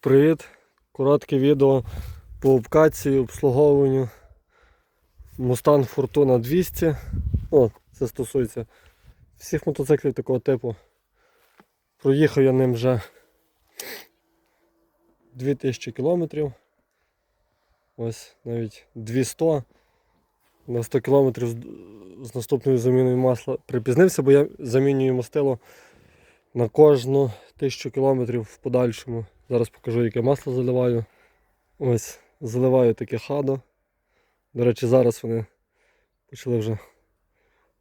Привіт! Коротке відео по обкації, обслуговуванню Mustang Fortuna 200. О, це стосується всіх мотоциклів такого типу. Проїхав я ним вже 2000 кілометрів. Ось навіть 200. На 100 кілометрів з, з наступною заміною масла припізнився, бо я замінюю мастило на кожну 1000 кілометрів в подальшому. Зараз покажу, яке масло заливаю. Ось, заливаю таке хадо. До речі, зараз вони почали вже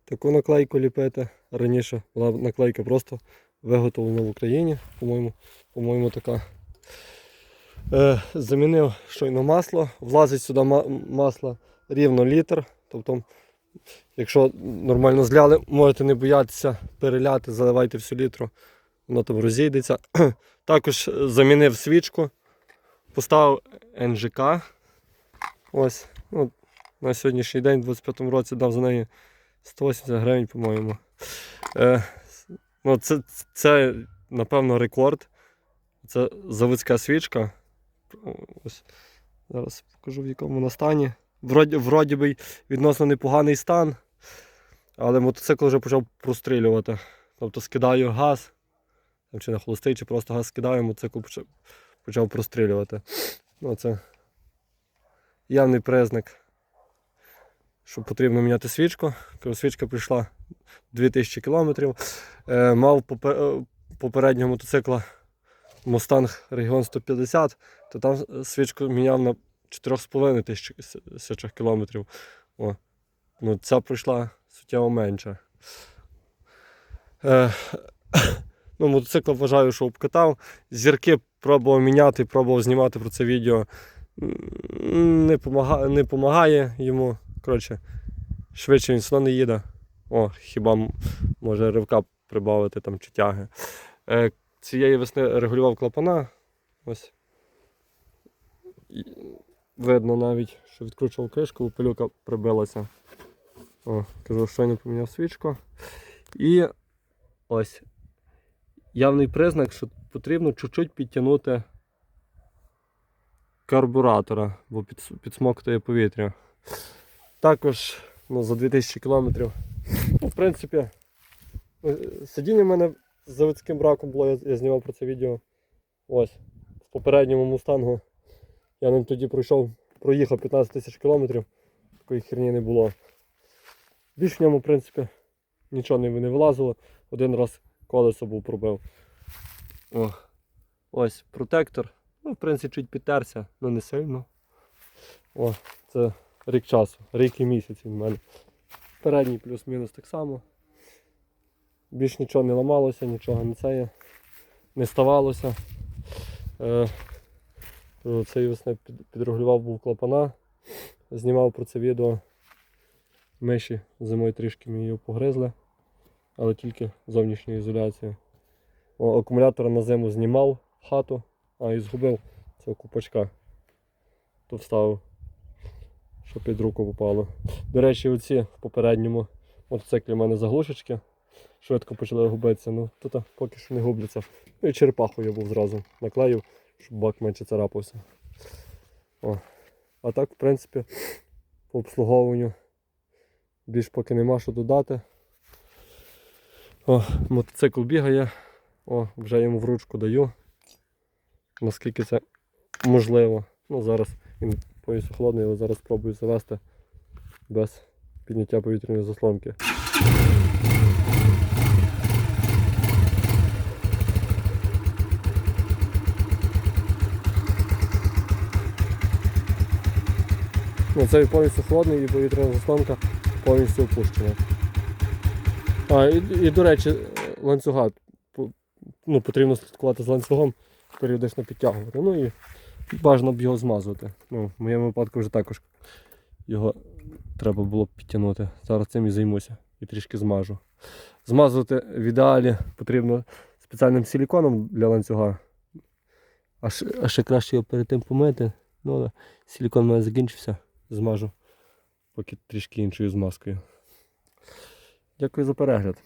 таку наклейку ліпити. Раніше була наклейка просто виготовлена в Україні, по-моєму, по-моєму така. Е, замінив щойно масло, влазить сюди масло рівно літр. Тобто, якщо нормально зляли, можете не боятися переляти, заливайте всю літру, воно там розійдеться. Також замінив свічку, поставив НЖК. Ось, ну, на сьогоднішній день, у 25-му році, дав за неї 180 гривень, по-моєму. Е, ну, це, це, напевно, рекорд. Це заводська свічка. Ось, зараз покажу в якому вона стані. Вроді, вроді би відносно непоганий стан, але мотоцикл вже почав прострілювати. Тобто скидаю газ, чи на холостий, чи просто газ скидаю, мотоцикл почав, прострілювати. Ну, це явний признак, що потрібно міняти свічку. Кажу, свічка прийшла 2000 км. Е, мав е, попереднього мотоцикла Mustang Region 150, то там свічку міняв на 4,5 тисяч кілометрів. О. Ну, ця пройшла суттєво менше. Е, ну, мотоцикл вважаю, що обкатав. Зірки пробував міняти, пробував знімати про це відео. Не помагає, не помагає йому. Коротше, швидше він все не їде. О, хіба може ривка прибавити там чи тяги. Е, цієї весни регулював клапана. Ось. Видно навіть, що відкручував кришку, пилюка прибилася. О, кажу, щойно поміняв свічку. І ось явний признак, що потрібно чуть-чуть підтягнути карбуратора, бо під, підсмоктує повітря. Також ну, за 2000 кілометрів. Ну, в принципі, е, сидіння в мене з заводським браком було, я, я знімав про це відео. Ось. В попередньому мустангу я ним тоді пройшов, проїхав 15 тисяч кілометрів, такої херні не було. Більш в ньому, в принципі, нічого не вилазило. Один раз колесо був пробив. О, ось протектор. Ну, в принципі, чуть підтерся, але не сильно. О, це рік часу, рік і місяць він в мене. Передній плюс-мінус так само. Більш нічого не ламалося, нічого не це є, не ставалося. Е, Цієї весни підрегулював був клапана, знімав про це відео. Миші зимою трішки мені його погризли, але тільки зовнішньою ізоляцією. О, акумулятора на зиму знімав хату, а і згубив цього купачка. То вставив, щоб під руку попало. До речі, оці в попередньому мотоциклі в мене заглушечки. Швидко почали губитися, ну тут поки що не губляться. Ну і черепаху я був зразу наклеїв щоб бак менше царапався. О. А так, в принципі, по обслуговуванню більш поки нема що додати. О, мотоцикл бігає, О, вже йому в ручку даю. Наскільки це можливо. Ну, зараз він повністю холодний, але зараз спробую завести без підняття повітряної заслонки. Ну, цей повністю холодний і повітряна заслонка повністю опущена. А, і, і до речі, ланцюга ну, потрібно слідкувати з ланцюгом, періодично підтягувати. Ну і бажано б його змазувати. Ну, в моєму випадку вже також його треба було б підтягнути. Зараз цим і займуся і трішки змажу. Змазувати в ідеалі потрібно спеціальним силіконом для ланцюга. А ще, а ще краще його перед тим помити. Ну, але силікон у мене закінчився змажу поки трішки іншою змазкою. Дякую за перегляд.